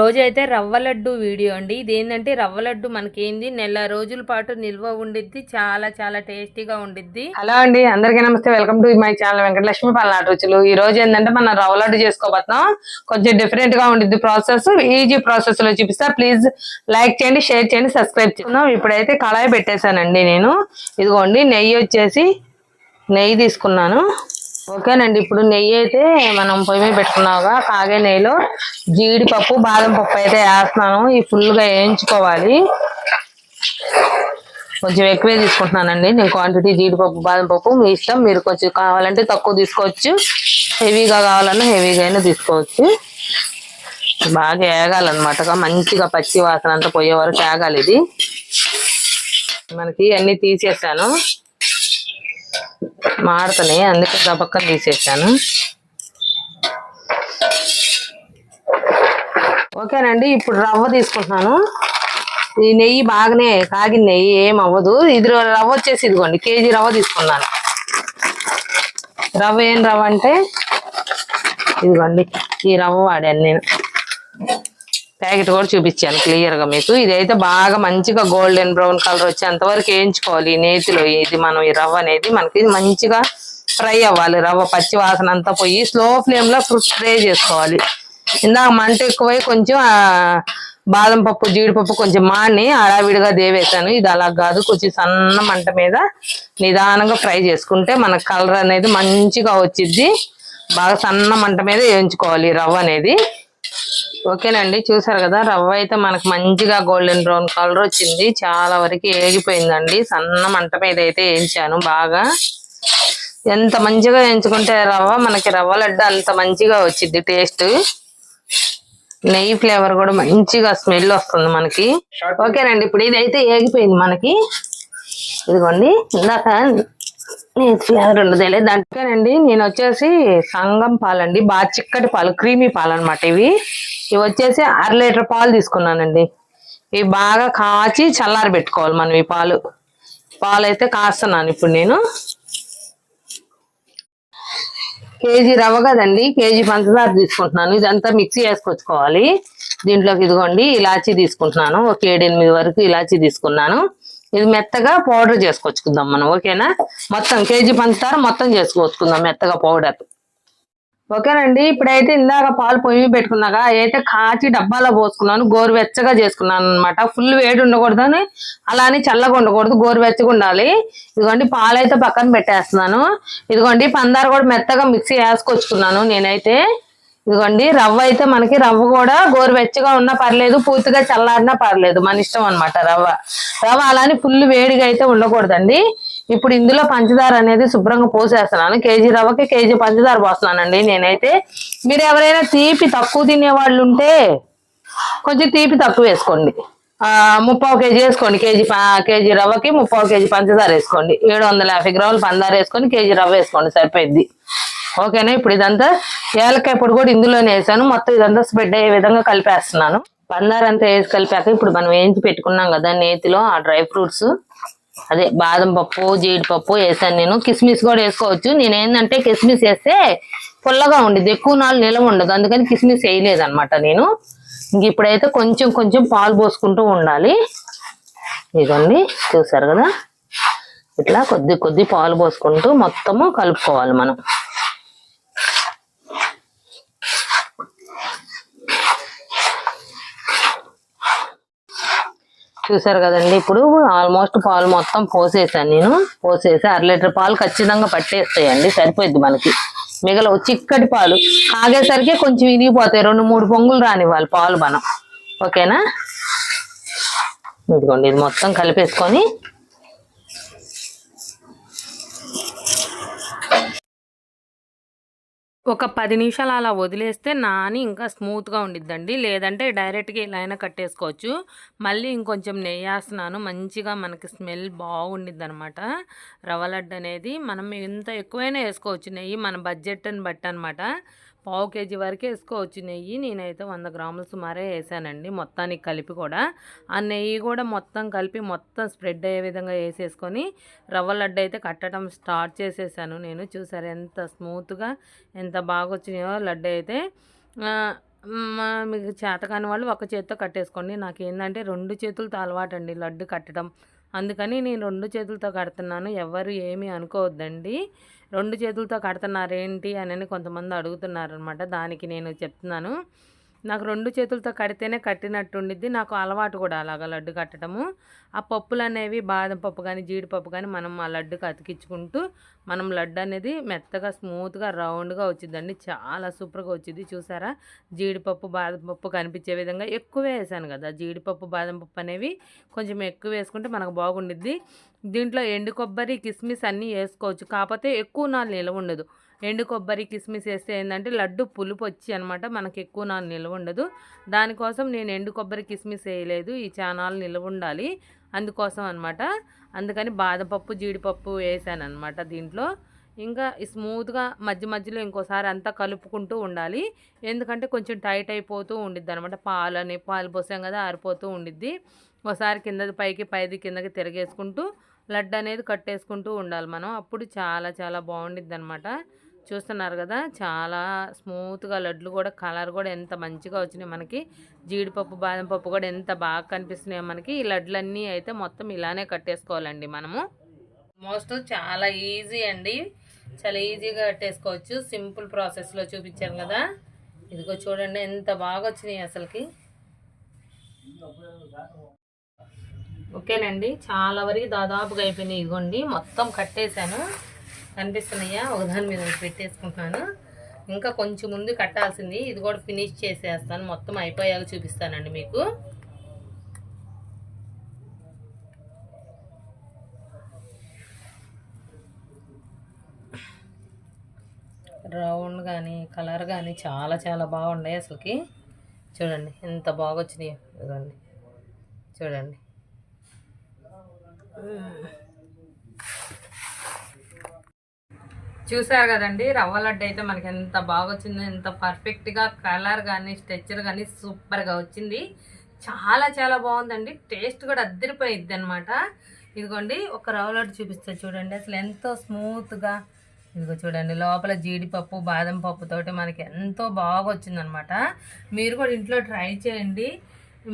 రోజు అయితే రవ్వ లడ్డు వీడియో అండి. ఇది ఏంటంటే రవ్వ లడ్డు మనకేంది? నెల రోజుల పాటు నిల్వ ఉండిద్ది. చాలా చాలా టేస్టీగా ఉండిద్ది. హలో అండి. అందరికీ నమస్తే. Welcome to my channel Venkatalakshmi Palnadu రుచులు. ఈ రోజు ఏంటంటే మనం రవ్వ లడ్డు చేసుకోబోతున్నాం. కొంచెం డిఫరెంట్గా ఉండిద్ది ప్రాసెస్ ఈజీ ప్రాసెస్లో చూపిస్తా. ప్లీజ్ లైక్ చేయండి షేర్ చేయండి సబ్స్క్రైబ్ చేసుకుందాం ఇప్పుడైతే కళాయి పెట్టేశానండి నేను. ఇదిగోండి నెయ్యి వచ్చేసి నెయ్యి తీసుకున్నాను. ఓకేనండి ఇప్పుడు నెయ్యి అయితే మనం పొయ్యి మీద పెట్టుకున్నావుగా కాగే నెయ్యిలో జీడిపప్పు బాదం పప్పు అయితే వేస్తున్నాను ఇవి ఫుల్గా వేయించుకోవాలి. కొంచెం ఎక్కువే తీసుకుంటున్నానండి నేను క్వాంటిటీ జీడిపప్పు బాదం పప్పు మీ ఇష్టం మీరు కొంచెం కావాలంటే తక్కువ తీసుకోవచ్చు. హెవీగా కావాలన్నా హెవీగా అయినా తీసుకోవచ్చు. బాగా ఏగాలన్నమాట మంచిగా పచ్చి వాసన అంతా పోయే వరకు ఏగాలి ఇది. మనకి అన్ని తీసేసాను. మారుతున్నాయి అందుకే దబక్కన తీసేసాను ఓకేనండి ఇప్పుడు రవ్వ తీసుకుంటున్నాను. ఈ నెయ్యి బాగానే కాగిన నెయ్యి ఏం అవ్వదు. ఇది రవ్వ వచ్చేసి ఇదిగోండి కేజీ రవ్వ తీసుకున్నాను. రవ్వ ఏం రవ్వ అంటే ఇదిగోండి ఈ రవ్వ వాడాను నేను. ప్యాకెట్ కూడా చూపించాను క్లియర్గా మీకు. ఇదైతే బాగా మంచిగా గోల్డెన్ బ్రౌన్ కలర్ వచ్చేంత వరకు వేయించుకోవాలి ఈ నేతిలో. ఇది మనం ఈ రవ్వ అనేది మనకి మంచిగా ఫ్రై అవ్వాలి. రవ్వ పచ్చి వాసన అంతా పోయి స్లో ఫ్లేమ్లో ఫ్రై చేసుకోవాలి. ఇందాక మంట ఎక్కువై కొంచెం బాదం పప్పు జీడిపప్పు కొంచెం మాని హడావిడిగా దేవేశాను. ఇది అలా కాదు. కొంచెం సన్న మంట మీద నిదానంగా ఫ్రై చేసుకుంటే మన కలర్ అనేది మంచిగా వచ్చిద్ది. బాగా సన్న మంట మీద వేయించుకోవాలి రవ్వ అనేది. ఓకేనండి చూసారు కదా రవ్వ అయితే మనకు మంచిగా గోల్డెన్ బ్రౌన్ కలర్ వచ్చింది. చాలా వరకు ఏగిపోయిందండి. సన్న మంట మీద అయితే వేయించాను బాగా. ఎంత మంచిగా వేయించుకుంటే రవ్వ మనకి రవ్వ లడ్డు అంత మంచిగా వచ్చింది టేస్ట్ నెయ్యి ఫ్లేవర్ కూడా మంచిగా స్మెల్ వస్తుంది మనకి. ఓకేనండి ఇప్పుడు ఇదైతే ఏగిపోయింది మనకి. ఇదిగోండి ఇందాక నేను ఫ్లేవర్ ఉండదులే దాంట్లోనండి నేను వచ్చేసి సంగం పాలండి. బాగా చిక్కటి పాలు క్రీమీ పాలు అనమాట ఇవి. ఇవి వచ్చేసి అర లీటర్ పాలు తీసుకున్నానండి. ఇవి బాగా కాచి చల్లారి పెట్టుకోవాలి మనం ఈ పాలు. పాలు అయితే కాస్తున్నాను ఇప్పుడు నేను. కేజీ రవ్వ కదండి కేజీ పంచదార తీసుకుంటున్నాను. ఇదంతా మిక్సీ వేసుకొచ్చుకోవాలి. దీంట్లోకి ఇదిగోండి ఇలాచీ తీసుకుంటున్నాను. ఒక ఏడెనిమిది వరకు ఇలాచీ తీసుకున్నాను. ఇది మెత్తగా పౌడర్ చేసుకొచ్చుకుందాం మనం ఓకేనా? మొత్తం కేజీ పంచదార మొత్తం చేసుకొచ్చుకుందాం మెత్తగా పౌడర్. ఓకేనండి ఇప్పుడైతే ఇందాక పాలు పొయ్యి పెట్టుకున్నాక అయితే కాచి డబ్బాలో పోసుకున్నాను గోరువెచ్చగా చేసుకున్నాను అనమాట ఫుల్ వేడి ఉండకూడదు అలా అని చల్లగా ఉండకూడదు గోరువెచ్చగా ఉండాలి. ఇదిగోండి పాలు అయితే పక్కన పెట్టేస్తున్నాను. ఇదిగోండి పందారు కూడా మెత్తగా మిక్సీ వేసుకొచ్చుకున్నాను నేనైతే. ఇదిగోండి రవ్వ అయితే మనకి రవ్వ కూడా గోరువెచ్చగా ఉన్నా పర్లేదు పూర్తిగా చల్లారినా పర్లేదు మన ఇష్టం అనమాట రవ్వ. రవ్వ అలానే ఫుల్ వేడిగా అయితే ఉండకూడదండి. ఇప్పుడు ఇందులో పంచదార అనేది శుభ్రంగా పోసేస్తున్నాను. కేజీ రవ్వకి కేజీ పంచదార పోస్తున్నానండి నేనైతే. మీరు ఎవరైనా తీపి తక్కువ తినేవాళ్ళు ఉంటే కొంచెం తీపి తక్కువ వేసుకోండి. ముప్పావు కేజీ వేసుకోండి. కేజీ కేజీ రవ్వకి ముప్పావు కేజీ పంచదార వేసుకోండి. ఏడు వందల యాభై గ్రాములు పంచదార వేసుకొని కేజీ రవ్వ వేసుకోండి సరిపోయింది ఓకేనా? ఇప్పుడు ఇదంతా ఏలకాయ పొడి కూడా ఇందులోనే వేసాను. మొత్తం ఇదంతా స్ప్రెడ్ అయ్యే విధంగా కలిపేస్తున్నాను. పందార అంతా వేసి కలిపాక ఇప్పుడు మనం వేయించి పెట్టుకున్నాం కదా నేతిలో ఆ డ్రై ఫ్రూట్స్. అదే బాదం పప్పు జీడిపప్పు వేసాను నేను. కిస్మిస్ కూడా వేసుకోవచ్చు. నేను ఏంటంటే కిస్మిస్ వేస్తే పుల్లగా ఉండిద్ది. ఎక్కువ నాళ్ళు నిలవ ఉండదు. అందుకని కిస్మిస్ వేయలేదు అనమాట నేను. ఇంక ఇప్పుడైతే కొంచెం కొంచెం పాలు పోసుకుంటూ ఉండాలి. ఇదండి చూసారు కదా? ఇట్లా కొద్ది కొద్ది పాలు పోసుకుంటూ మొత్తము కలుపుకోవాలి మనం. చూసారు కదండి. ఇప్పుడు ఆల్మోస్ట్ పాలు మొత్తం పోసేసాను నేను. పోసేసి అర లీటర్ పాలు ఖచ్చితంగా పట్టేస్తాయండి. సరిపోద్ది మనకి. మిగలవు చిక్కటి పాలు. కాగేసరికి కొంచెం ఇరిగిపోతాయి రెండు మూడు పొంగులు రానివ్వాలి పాలు మనం. ఓకేనా? ఇదిగోండి ఇది మొత్తం కలిపేసుకొని ఒక పది నిమిషాలు అలా వదిలేస్తే నాని ఇంకా స్మూత్గా ఉండిద్దండి. లేదంటే డైరెక్ట్గా ఇలా అయినా కట్టేసుకోవచ్చు. మళ్ళీ ఇంకొంచెం నెయ్యి వేస్తున్నాను. మంచిగా మనకి స్మెల్ బాగుండిద్ది అనమాట రవ్వ లడ్డు అనేది మనం ఎంత ఎక్కువైనా వేసుకోవచ్చు. నెయ్యి మన బడ్జెట్ని బట్టి అనమాట పావు కేజీ వరకు వేసుకోవచ్చు నెయ్యి. నేనైతే వంద గ్రాములు సుమారే వేసానండి. మొత్తానికి కలిపి కూడా. ఆ నెయ్యి కూడా మొత్తం కలిపి మొత్తం స్ప్రెడ్ అయ్యే విధంగా వేసేసుకొని రవ్వ లడ్డు అయితే కట్టడం స్టార్ట్ చేసేసాను నేను. చూసారు ఎంత స్మూత్గా ఎంత బాగా వచ్చినాయో లడ్డు అయితే. మా మీకు చేతకాని వాళ్ళు ఒక చేత్తో కట్టేసుకోండి. నాకు ఏంటంటే రెండు చేతులతో అలవాటండి లడ్డు కట్టడం. అందుకని నేను రెండు చేతులతో కడుతున్నాను. ఎవరు ఏమీ అనుకోవద్దండి. రెండు చేతులతో కడుతున్నారేంటి? అని కొంతమంది అడుగుతున్నారనమాట దానికి నేను చెప్తున్నాను. నాకు రెండు చేతులతో కడితేనే కట్టినట్టు ఉండిద్ది నాకు అలవాటు కూడా అలాగా లడ్డు కట్టడము. ఆ పప్పులు అనేవి బాదం పప్పు కానీ జీడిపప్పు కానీ మనం ఆ లడ్డుకి అతికించుకుంటూ మనం లడ్డు అనేది మెత్తగా స్మూత్గా రౌండ్గా వచ్చిందండి చాలా సూపర్గా వచ్చింది చూసారా? జీడిపప్పు బాదం పప్పు కనిపించే విధంగా ఎక్కువ వేసాను కదా. జీడిపప్పు బాదం పప్పు అనేవి కొంచెం ఎక్కువ వేసుకుంటే మనకు బాగుండిద్ది. దీంట్లో ఎండు కొబ్బరి కిస్మిస్ అన్నీ వేసుకోవచ్చు. కాకపోతే ఎక్కువ నాలు నిల్వ ఉండదు. ఎండు కొబ్బరి కిస్మిస్ వేస్తే ఏంటంటే లడ్డు పులుపు వచ్చి అనమాట మనకి ఎక్కువ నాలు నిల్వ ఉండదు. దానికోసం నేను ఎండు కొబ్బరి కిస్మిస్ వేయలేదు. ఈ చానాలు నిల్వ ఉండాలి. అందుకోసం అనమాట. అందుకని బాదపప్పు జీడిపప్పు వేసాను అనమాట దీంట్లో. ఇంకా స్మూత్గా మధ్య మధ్యలో ఇంకోసారి అంతా కలుపుకుంటూ ఉండాలి. ఎందుకంటే కొంచెం టైట్ అయిపోతూ ఉండిద్ది అనమాట. పాలని పాలు పోసాం కదా ఆరిపోతూ ఉండిద్ది. ఒకసారి కింద పైకి పైది కిందకి తిరగేసుకుంటూ లడ్డు అనేది కట్టేసుకుంటూ ఉండాలి మనం. అప్పుడు చాలా చాలా బాగుండిద్ది అనమాట చూస్తున్నారు కదా చాలా స్మూత్గా లడ్లు కూడా కలర్ కూడా ఎంత మంచిగా వచ్చినాయి మనకి. జీడిపప్పు బాదం పప్పు కూడా ఎంత బాగా కనిపిస్తున్నాయో మనకి. ఈ లడ్లన్నీ అయితే మొత్తం ఇలానే కట్టేసుకోవాలండి మనము. మోస్ట్ చాలా ఈజీ అండి. చాలా ఈజీగా కట్టేసుకోవచ్చు. సింపుల్ ప్రాసెస్లో చూపించాను కదా. ఇదిగో చూడండి ఎంత బాగా వచ్చినాయి అసలుకి. ఓకేనండి. చాలా వరకు దాదాపుగా అయిపోయినాయి ఇదిగోండి మొత్తం కట్టేశాను. కనిపిస్తున్నాయా? ఒకదాని మీద పెట్టేసుకుంటున్నాను. ఇంకా కొంచెం ముందు కట్టాల్సింది. ఇది కూడా ఫినిష్ చేసేస్తాను. మొత్తం అయిపోయాక చూపిస్తానండి మీకు. రౌండ్ కానీ కలర్ కానీ చాలా చాలా బాగున్నాయి అసలుకి. చూడండి ఎంత బాగా వచ్చినాయి. చూడండి చూడండి. చూసారు కదండి రవ్వ లడ్డు అయితే మనకి ఎంత బాగా వచ్చిందో ఎంత పర్ఫెక్ట్గా కలర్ కానీ స్ట్రెచ్చర్ కానీ సూపర్గా వచ్చింది. చాలా చాలా బాగుందండి. టేస్ట్ కూడా అద్దరిపోయిద్ది అనమాట ఇదిగోండి ఒక రవ్వ లడ్డు చూపిస్తా చూడండి. అసలు ఎంతో స్మూత్గా ఇదిగో చూడండి లోపల జీడిపప్పు బాదం పప్పుతోటి మనకి ఎంతో బాగా వచ్చిందనమాట మీరు కూడా ఇంట్లో ట్రై చేయండి.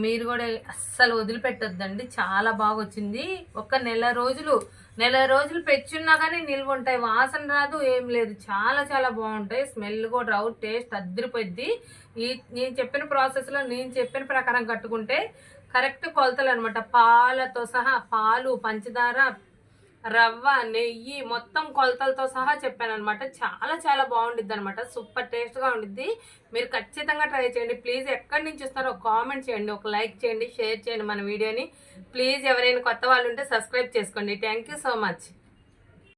మీరు కూడా అస్సలు వదిలిపెట్టొద్దండి. చాలా బాగా వచ్చింది ఒక నెల రోజులు నెల రోజులు పెచ్చున్నా కానీ నిల్వ ఉంటాయి వాసన రాదు ఏం లేదు. చాలా చాలా బాగుంటాయి. స్మెల్ కూడా రావు టేస్ట్ అద్దరిపోద్ది ఈ నేను చెప్పిన ప్రాసెస్లో నేను చెప్పిన ప్రకారం కట్టుకుంటే కరెక్ట్ కొలతలు అనమాట పాలతో సహా పాలు పంచదార రవ్వ నెయ్యి మొత్తం కొలతలతో సహా చెప్పాను అనమాట చాలా చాలా బాగుండిద్ది అనమాట సూపర్ టేస్ట్గా ఉండిద్ది. మీరు ఖచ్చితంగా ట్రై చేయండి. ప్లీజ్ ఎక్కడి నుంచి వస్తారో ఒక కామెంట్ చేయండి ఒక లైక్ చేయండి షేర్ చేయండి మన వీడియోని. ప్లీజ్ ఎవరైనా కొత్త వాళ్ళు ఉంటే సబ్స్క్రైబ్ చేసుకోండి. Thank so much.